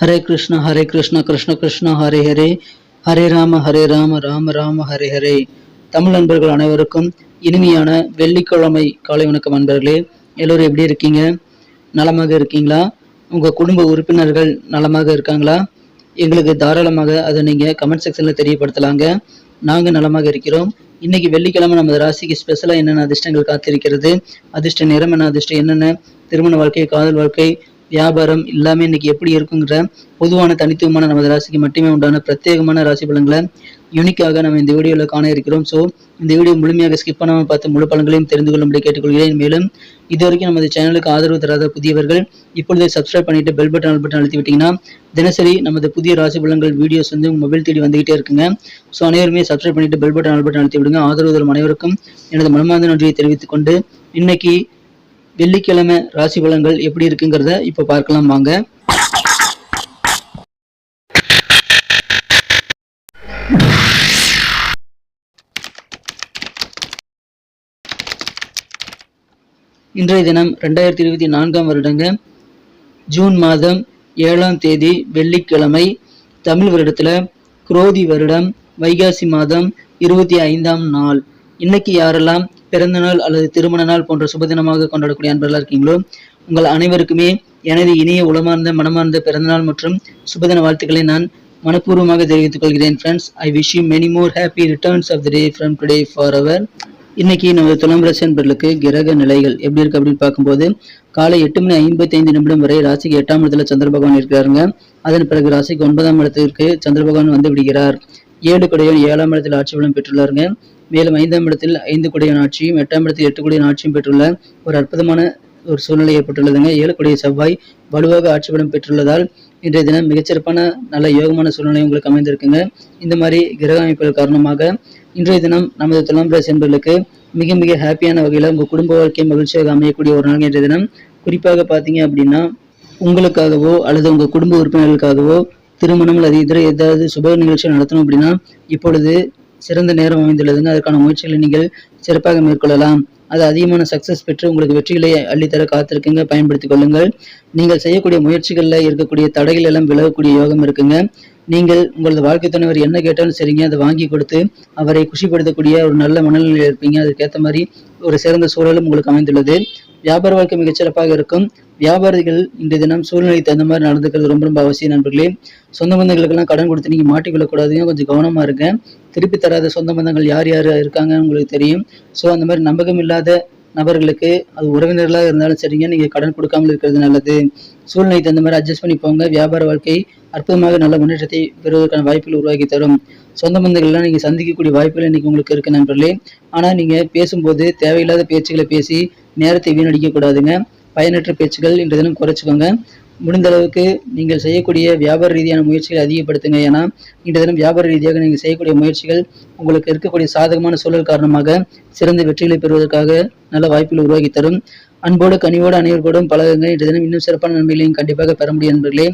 ஹரே கிருஷ்ண ஹரே கிருஷ்ண கிருஷ்ண கிருஷ்ண ஹரே ஹரே. ஹரே ராம ஹரே ராம ராம ராம ஹரே ஹரே. தமிழ் நண்பர்கள் அனைவருக்கும் இனிமையான வெள்ளிக்கிழமை காலை வணக்கம் நண்பர்களே எல்லோரும் எப்படி இருக்கீங்க? நலமாக இருக்கீங்களா? உங்கள் குடும்ப உறுப்பினர்கள் நலமாக இருக்காங்களா? எங்களுக்கு தாராளமாக அதை நீங்கள் கமெண்ட் செக்ஷனில் தெரியப்படுத்தலாங்க. நாங்கள் நலமாக இருக்கிறோம். இன்னைக்கு வெள்ளிக்கிழமை நமது ராசிக்கு ஸ்பெஷலாக என்னென்ன அதிர்ஷ்டங்கள் காத்திருக்கிறது? அதிர்ஷ்ட நிறம் என்ன? அதிர்ஷ்டம் என்னென்ன? திருமண வாழ்க்கை காதல் வாழ்க்கை வியாபாரம் எல்லாமே இன்னைக்கு எப்படி இருக்குங்கிற பொதுவான தனித்துவமான நமது ராசிக்கு மட்டுமே உண்டான பிரத்யேகமான ராசி பலன்களை யூனிக்காக நம்ம இந்த வீடியோவில் காண இருக்கிறோம். ஸோ இந்த வீடியோ முழுமையாக ஸ்கிப் பண்ணாமல் பார்த்து முழு பலன்களையும் தெரிந்து கொள்ளும்படி கேட்டுக்கொள்கிறேன். மேலும் இது வரைக்கும் நமது சேனலுக்கு ஆதரவு தராத புதியவர்கள் இப்பொழுதே சப்ஸ்கிரைப் பண்ணிட்டு பெல் பட்டன் ஆல் பட்டன் அழுத்தி விட்டீங்கன்னா தினசரி நமது புதிய ராசி பலன்கள் வீடியோஸ் வந்து உங்கள் மொபைல் தேடி வந்துகிட்டே இருக்குங்க. ஸோ அனைவருமே சப்ஸ்கிரைப் பண்ணிட்டு பெல் பட்டன் ஆல் பட்டன் அழுத்தி விடுங்க. ஆதரவு தரும் அனைவருக்கும் எனது மனமார்ந்த நன்றியை தெரிவித்துக் கொண்டு இன்னைக்கு வெள்ளிக்கிழமை ராசி பலன்கள் எப்படி இருக்குங்கிறத இப்போ பார்க்கலாம் வாங்க. இன்றைய தினம் ரெண்டாயிரத்தி இருபத்தி நான்காம் வருடங்க. ஜூன் மாதம் ஏழாம் தேதி வெள்ளிக்கிழமை தமிழ் வருடத்துல குரோதி வருடம் வைகாசி மாதம் இருபத்தி ஐந்தாம் நாள். இன்னைக்கு யாரெல்லாம் பிறந்த நாள் அல்லது திருமண நாள் போன்ற சுபதினமாக கொண்டாடக்கூடிய அன்பர்களாக இருக்கீங்களோ உங்கள் அனைவருக்குமே எனது இனிய உளமார்ந்த மனமார்ந்த பிறந்தநாள் மற்றும் சுபதின வாழ்த்துக்களை நான் மனப்பூர்வமாக தெரிவித்துக் கொள்கிறேன் friends I wish you many more happy returns of the day from today for அவர் இன்னைக்கு நமது துலாம் ராசி அன்பர்களுக்கு கிரக நிலைகள் எப்படி இருக்கு அப்படின்னு பார்க்கும்போது காலை எட்டு மணி ஐம்பத்தி ஐந்து நிமிடம் வரை ராசிக்கு எட்டாம் இடத்துல சந்திர பகவான் இருக்கிறாருங்க. அதன் பிறகு ராசிக்கு ஒன்பதாம் இடத்திற்கு சந்திர பகவான் வந்து விடுகிறார். ஏழு குடையவன் ஏழாம் இடத்தில் ஆட்சி பலம் பெற்றுள்ளாருங்க. மேலும் ஐந்தாம் இடத்தில் ஐந்து கொடிய ஆட்சியும் எட்டாம் இடத்தில் எட்டு கொடிய ஆட்சியும் பெற்றுள்ள ஒரு அற்புதமான ஒரு சூழ்நிலை ஏற்பட்டுள்ளதுங்க. ஏழு கொடிய செவ்வாய் வலுவாக ஆட்சிபடம் பெற்றுள்ளதால் இன்றைய தினம் மிகச்சிறப்பான நல்ல யோகமான சூழ்நிலை உங்களுக்கு அமைந்திருக்குங்க. இந்த மாதிரி கிரக அமைப்புகள் காரணமாக இன்றைய தினம் நமது துலாம் ராசி என்பவர்களுக்கு மிக மிக ஹாப்பியான வகையில் உங்கள் குடும்ப வாழ்க்கை மகிழ்ச்சியாக அமையக்கூடிய ஒரு நாள் இன்றைய தினம். குறிப்பாக பார்த்தீங்க அப்படின்னா உங்களுக்காகவோ அல்லது உங்கள் குடும்ப உறுப்பினர்களுக்காகவோ திருமணம் அல்லது இதர ஏதாவது சுப நிகழ்ச்சி நடத்தணும் அப்படின்னா இப்பொழுது சிறந்த நேரம் அமைந்துள்ளதுங்க அதற்கான முயற்சிகளை நீங்கள் சிறப்பாக மேற்கொள்ளலாம். அது அதிகமான சக்சஸ் பெற்று உங்களுக்கு வெற்றிகளை அள்ளித்தர காத்திருக்குங்க. பயன்படுத்திக் கொள்ளுங்கள். நீங்கள் செய்யக்கூடிய முயற்சிகளில் இருக்கக்கூடிய தடைகள் எல்லாம் விலகக்கூடிய யோகம் இருக்குங்க. நீங்கள் உங்களது வாழ்க்கை துணைவர் என்ன கேட்டாலும் சரிங்க. அதை வாங்கி கொடுத்து அவரை குஷிப்படுத்தக்கூடிய ஒரு நல்ல மனநிலையில் இருப்பீங்க. அதுக்கேற்ற மாதிரி ஒரு சிறந்த சூழலும் உங்களுக்கு அமைந்துள்ளது. வியாபார வாழ்க்கை மிகச்சிறப்பாக இருக்கும். வியாபாரிகள் இன்றைய தினம் சூழ்நிலைக்கு தகுந்த மாதிரி நடந்துக்கிறது ரொம்ப ரொம்ப அவசியம் நண்பர்களே. சொந்த பந்தங்களுக்கெல்லாம் கடன் கொடுத்து நீங்கள் மாட்டிக்கொள்ளக்கூடாதுங்க. கொஞ்சம் கவனமாக இருங்க. திருப்பி தராத சொந்த பந்தங்கள் யார் யார் இருக்காங்கன்னு உங்களுக்கு தெரியும். ஸோ அந்த மாதிரி நம்பகம் இல்லாத நபர்களுக்கு அது உறவினர்களாக இருந்தாலும் சரிங்க நீங்கள் கடன் கொடுக்காமல் இருக்கிறது நல்லது. சூழ்நிலைக்கு தகுந்த மாதிரி அட்ஜஸ்ட் பண்ணி போங்க வியாபார வாழ்க்கை அற்புதமாக நல்ல முன்னேற்றத்தை பெறுவதற்கான வாய்ப்புகள் உருவாக்கி தரும். சொந்த பந்தங்கள்லாம் நீங்கள் சந்திக்கக்கூடிய வாய்ப்புகள் இன்னைக்கு உங்களுக்கு இருக்குது நண்பர்களே. ஆனால் நீங்கள் பேசும்போது தேவையில்லாத பேச்சுகளை பேசி நேரத்தை வீணடிக்க கூடாதுங்க. பயனற்ற பேச்சுகள் இன்று தினம் குறைச்சிக்கோங்க. முடிந்த அளவுக்கு நீங்கள் செய்யக்கூடிய வியாபார ரீதியான முயற்சிகளை அதிகப்படுத்துங்க. ஏன்னா இன்று தினம் வியாபார ரீதியாக நீங்கள் செய்யக்கூடிய முயற்சிகள் உங்களுக்கு இருக்கக்கூடிய சாதகமான சூழல் காரணமாக சிறந்த வெற்றிகளை பெறுவதற்காக நல்ல வாய்ப்புகள் உருவாக்கி தரும். அன்போடு கனிவோடு அனைவருக்கூடும் பழகுங்க இன்று தினம் இன்னும் சிறப்பான நன்மைகளையும் கண்டிப்பாக பெற முடியும் நண்பர்களே.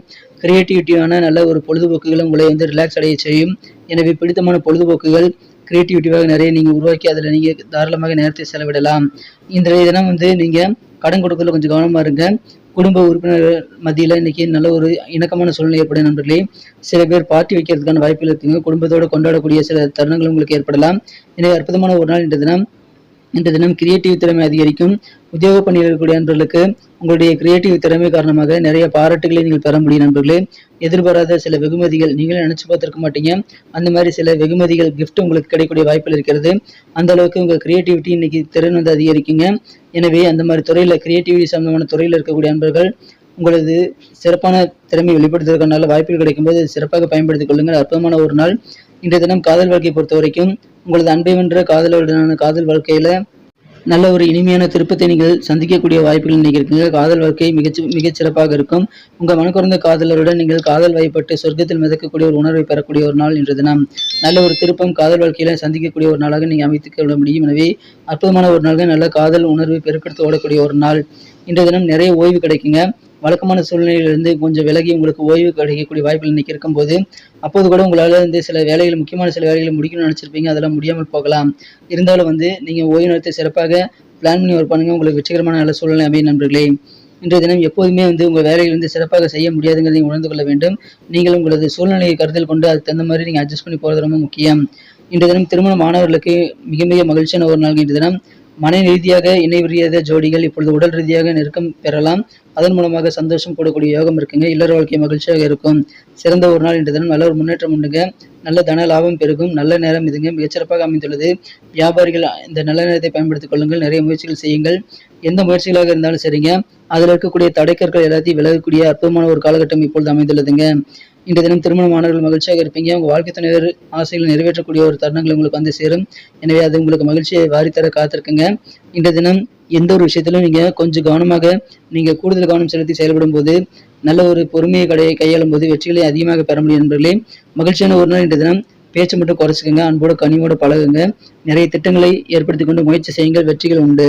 கிரியேட்டிவிட்டியான நல்ல ஒரு பொழுதுபோக்குகள் உங்களை வந்து ரிலாக்ஸ் அடைய செய்யும். எனவே பிடித்தமான பொழுதுபோக்குகள் கிரியேட்டிவிட்டியாக நிறைய நீங்கள் உருவாக்கி அதில் நீங்கள் தாராளமாக நேரத்தை செலவிடலாம். இன்றைய தினம் வந்து நீங்கள் கடன் கொடுக்கறதுல கொஞ்சம் கவனமாக இருங்க. குடும்ப உறுப்பினர்கள் மத்தியில் இன்னைக்கு நல்ல ஒரு இணக்கமான சூழ்நிலை ஏற்படும் நண்பர்களே. சில பேர் பார்ட்டி வைக்கிறதுக்கான வாய்ப்புகள் இருக்குங்க. குடும்பத்தோடு கொண்டாடக்கூடிய சில தருணங்கள் உங்களுக்கு ஏற்படலாம். எனவே அற்புதமான ஒரு நாள் இன்றைய தினம். இன்று தினம் கிரியேட்டிவ் திறமை அதிகரிக்கும். உத்தியோக பணியில் இருக்கக்கூடிய நண்பர்களுக்கு உங்களுடைய கிரியேட்டிவ் திறமை காரணமாக நிறைய பாராட்டுகளை நீங்கள் பெற முடியும் நண்பர்களே. எதிர்பாராத சில வெகுமதிகள் நீங்களே நினைச்சு பார்த்துருக்க மாட்டீங்க. அந்த மாதிரி சில வெகுமதிகள் கிஃப்ட் உங்களுக்கு கிடைக்கக்கூடிய வாய்ப்பில் இருக்கிறது. அந்த அளவுக்கு உங்கள் கிரியேட்டிவிட்டி இன்னைக்கு திறன் வந்து அதிகரிக்குங்க. எனவே அந்த மாதிரி துறையில் கிரியேட்டிவிட்டி சம்பந்தமான துறையில் இருக்கக்கூடிய நண்பர்கள் உங்களது சிறப்பான திறமை வெளிப்படுத்துவதற்கான வாய்ப்புகள் கிடைக்கும்போது சிறப்பாக பயன்படுத்திக் கொள்ளுங்கள். அற்புதமான ஒரு நாள். இன்றைய தினம் காதல் வாழ்க்கையை பொறுத்த வரைக்கும் உங்களது அன்பை வென்ற காதலருடனான காதல் வாழ்க்கையில நல்ல ஒரு இனிமையான திருப்பத்தை நீங்கள் சந்திக்கக்கூடிய வாய்ப்புகள் இன்னைக்கு இருக்குங்க. காதல் வாழ்க்கை மிகச்சி மிகச்சிறப்பாக இருக்கும். உங்க மனக்குறந்த காதலருடன் நீங்கள் காதல் வயப்பட்டு சொர்க்கத்தில் மிதக்கக்கூடிய ஒரு உணர்வை பெறக்கூடிய ஒரு நாள் இன்று தினம். நல்ல ஒரு திருப்பம் காதல் வாழ்க்கையில சந்திக்கக்கூடிய ஒரு நாளாக நீங்க அமைத்துக் கொள்ள முடியும். எனவே அற்புதமான ஒரு நாளாக நல்ல காதல் உணர்வை பெருக்கெடுத்து ஓடக்கூடிய ஒரு நாள். இன்றைய தினம் நிறைய ஓய்வு கிடைக்குங்க. வழக்கமான சூழ்நிலையிலிருந்து கொஞ்சம் விலகி உங்களுக்கு ஓய்வு கிடைக்கக்கூடிய வாய்ப்புகள் இன்னைக்கு இருக்கும்போது அப்போது கூட உங்களால் வந்து சில வேலைகள் முக்கியமான சில வேலைகளை முடிக்கணும்னு நினச்சிருப்பீங்க. அதெல்லாம் முடியாமல் போகலாம். இருந்தாலும் வந்து நீங்கள் ஓய்வு நேரத்தை சிறப்பாக பிளான் பண்ணி ஒர்க் பண்ணுங்க. உங்களுக்கு வெற்றிகரமான நல்ல சூழ்நிலை அமையும் நண்பர்களே. இன்றைய தினம் எப்போதுமே வந்து உங்கள் வேலைகள் வந்து சிறப்பாக செய்ய முடியாதுங்கிறதை உணர்ந்து கொள்ள வேண்டும். நீங்கள் உங்களது சூழ்நிலையை கருத்தில் கொண்டு அதுக்கு தகுந்த மாதிரி நீங்கள் அட்ஜஸ்ட் பண்ணி போகிறது ரொம்ப முக்கியம். இன்றைய தினம் திருமண மாணவர்களுக்கு மிக மிக மகிழ்ச்சியான ஒரு நாள் இன்றைய தினம். மன ரீதியாக இணைவறியாத ஜோடிகள் இப்பொழுது உடல் ரீதியாக நெருக்கம் பெறலாம். அதன் மூலமாக சந்தோஷம் கூடக்கூடிய யோகம் இருக்குங்க. இல்லற வாழ்க்கை மகிழ்ச்சியாக இருக்கும். சிறந்த ஒரு நாள் இன்று தினம். நல்ல ஒரு முன்னேற்றம் உண்டுங்க. நல்ல தன லாபம் பெருகும். நல்ல நேரம் இதுங்க. மிகச்சிறப்பாக அமைந்துள்ளது. வியாபாரிகள் இந்த நல்ல நேரத்தை பயன்படுத்திக் கொள்ளுங்கள். நிறைய முயற்சிகள் செய்யுங்கள். எந்த முயற்சிகளாக இருந்தாலும் சரிங்க. அதில் இருக்கக்கூடிய தடைக்கற்கள் எல்லாத்தையும் விலகக்கூடிய அற்புதமான ஒரு காலகட்டம் இப்பொழுது அமைந்துள்ளதுங்க. இன்றைய தினம் திருமணமானவர்கள் மகிழ்ச்சியாக இருப்பீங்க. உங்கள் வாழ்க்கை துணைவர் ஆசைகளை நிறைவேற்றக்கூடிய ஒரு தருணங்கள் உங்களுக்கு வந்து சேரும். எனவே அது உங்களுக்கு மகிழ்ச்சியை வாரித்தர காத்திருக்குங்க. இன்றைய தினம் எந்த ஒரு விஷயத்திலும் நீங்கள் கொஞ்சம் கவனமாக நீங்கள் கூடுதல் கவனம் செலுத்தி செயல்படும் போது நல்ல ஒரு பொறுமையை கடையை கையாளும் போது வெற்றிகளை அதிகமாக பெற முடியும் நண்பர்களே மகிழ்ச்சியான ஒரு நாள் இன்றைய தினம். பேச்சு மட்டும் குறைச்சிக்கங்க. அன்போடு கனிவோடு பழகுங்க. நிறைய திட்டங்களை ஏற்படுத்தி கொண்டு முயற்சி செய்யுங்கள். வெற்றிகள் உண்டு.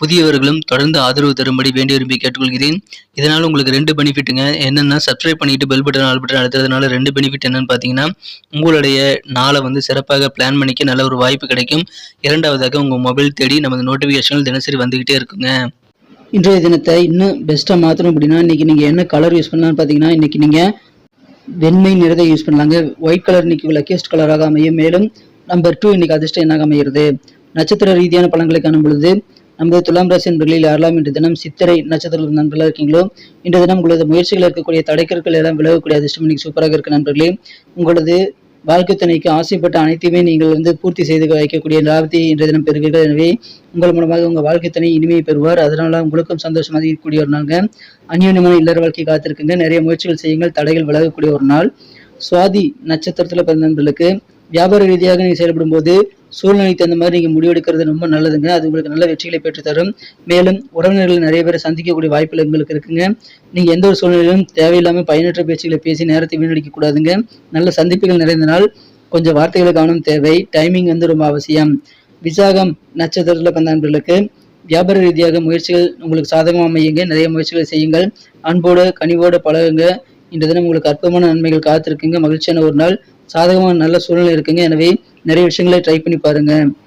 புதியவர்களும் தொடர்ந்து ஆதரவு தரும்படி வேண்டி விரும்பி கேட்டுக்கொள்கிறேன். இதனால் உங்களுக்கு ரெண்டு பெனிஃபிட்டுங்க. என்னென்னா சப்ஸ்கிரைப் பண்ணிட்டு பெல் பட்டன் ஆல் பட்டன் அழுத்துறதுனால ரெண்டு பெனிஃபிட் என்னன்னு பார்த்தீங்கன்னா உங்களுடைய நாளை வந்து சிறப்பாக பிளான் பண்ணிக்க நல்ல ஒரு வாய்ப்பு கிடைக்கும். இரண்டாவதாக உங்கள் மொபைல் தேடி நமது நோட்டிஃபிகேஷன்கள் தினசரி வந்துக்கிட்டே இருக்குங்க. இன்றைய தினத்தை இன்னும் பெஸ்ட்டாக மாற்றணும் அப்படின்னா இன்றைக்கி நீங்கள் என்ன கலர் யூஸ் பண்ணலாம்னு பார்த்தீங்கன்னா இன்னைக்கு நீங்கள் வெண்மை நிறத்தை யூஸ் பண்ணலாங்க. ஒயிட் கலர் இன்றைக்கி லக்கியஸ்ட் கலராக அமையும். மேலும் நம்பர் டூ இன்னைக்கு அதிர்ஷ்டம் என்னாக அமைகிறது நட்சத்திர ரீதியான பழங்களை காணும் பொழுது நமது துலாம் ராசி நண்பர்களில் யாரெல்லாம் இன்று தினம் சித்திரை நட்சத்திர நண்பர்களாக இருக்கீங்களோ? இன்று தினம் உங்களது முயற்சிகள் இருக்கக்கூடிய தடைக்கற்கள் எல்லாம் விலகக்கூடிய அதிர்ஷ்டம் இன்னைக்கு சூப்பராக இருக்கு நண்பர்களே. உங்களது வாழ்க்கை துணைக்கு ஆசைப்பட்ட அனைத்தையுமே நீங்கள் வந்து பூர்த்தி செய்து வைக்கக்கூடிய லாபத்தை இன்றைய தினம் பெறுவீர்கள். எனவே உங்கள் மூலமாக உங்கள் வாழ்க்கை துணை இனிமையை பெறுவார். அதனால உங்களுக்கும் சந்தோஷமாக இருக்கக்கூடிய ஒரு நாங்கள் அந்யோன்யமான இல்லற வாழ்க்கை காத்திருக்குங்க. நிறைய முயற்சிகள் செய்யுங்கள். தடைகள் விலகக்கூடிய ஒரு நாள். சுவாதி நட்சத்திரத்தில் பிறந்த நண்பர்களுக்கு வியாபார ரீதியாக நீங்கள் செயல்படும் போது சூழ்நிலைக்கு தகுந்த மாதிரி நீங்கள் முடிவெடுக்கிறது ரொம்ப நல்லதுங்க. அது உங்களுக்கு நல்ல வெற்றிகளை பெற்றுத்தரும். மேலும் உறவினர்கள் நிறைய பேரை சந்திக்கக்கூடிய வாய்ப்புகள் உங்களுக்கு இருக்குங்க. நீங்கள் எந்த ஒரு சூழ்நிலையிலும் தேவையில்லாமல் பயனற்ற பேச்சுகளை பேசி நேரத்தை வீணடிக்க கூடாதுங்க. நல்ல சந்திப்புகள் நிறைந்த நாள். கொஞ்சம் வார்த்தைகளை கவனம் தேவை. டைமிங் வந்து ரொம்ப அவசியம். விசாகம் நட்சத்திரத்தில் பிறந்த நண்பர்களுக்கு வியாபார ரீதியாக முயற்சிகள் உங்களுக்கு சாதகமாக அமையுங்க. நிறைய முயற்சிகளை செய்யுங்கள். அன்போடு கனிவோடு பழகுங்க. இந்த தினம் உங்களுக்கு அற்புதமான நன்மைகள் காத்திருக்குங்க. மகிழ்ச்சியான ஒரு நாள். சாதகமான நல்ல சூழ்நிலை இருக்குங்க. எனவே நிறைய விஷயங்களை ட்ரை பண்ணி பாருங்க.